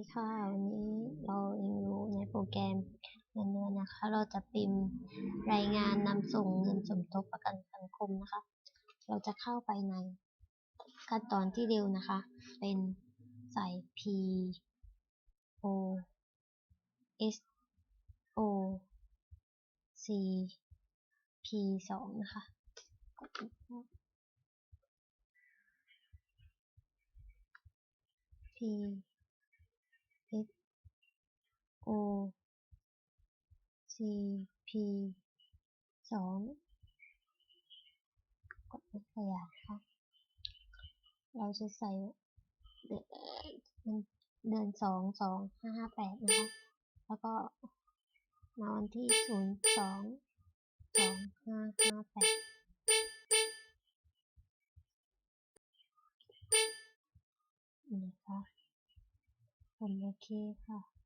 ดีค่ะวันนี้เราเรียนรู้ในโปรแกรมเงินเดือนนะคะ เราจะพิมพ์รายงานนำส่งเงินสมทบประกันสังคมนะคะ เราจะเข้าไปในขั้นตอนที่เร็วนะคะ เป็นใส่ P O S O C P สองนะคะกด Enter P O C P สองกดขยายค่ะ เราจะใส่เดือนสองสองห้าห้าแปดนะคะ แล้วก็มาวันที่ศูนย์สองสองห้าห้าแปดนี่นะคะผมโอเคค่ะ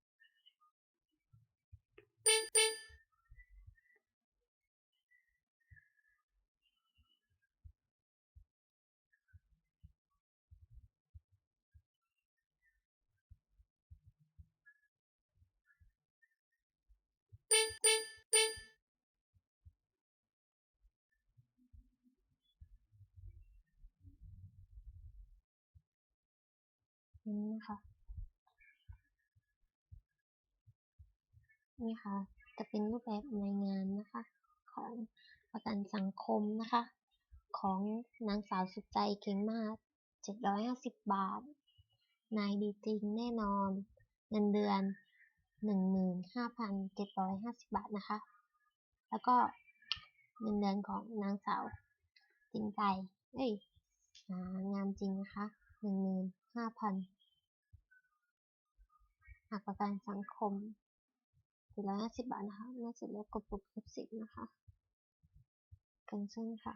นี่นะคะนี่ค่ะ จะเป็นรูปแบบรายงานนะคะ ของประกันสังคมนะคะ ของนางสาวสุดใจเก่งมาก 750 บาท นายดีจริงแน่นอน เงินเดือน 15,750 บาทนะคะ แล้วก็เงินเดือนของนางสาวจริงใจ เอ้ยงานจริงนะคะ 15,000หักประกันสังคม450บาทนะคะเมื่อเสร็จแล้วกดปุ่ม F10 นะคะ cancel ค่ะ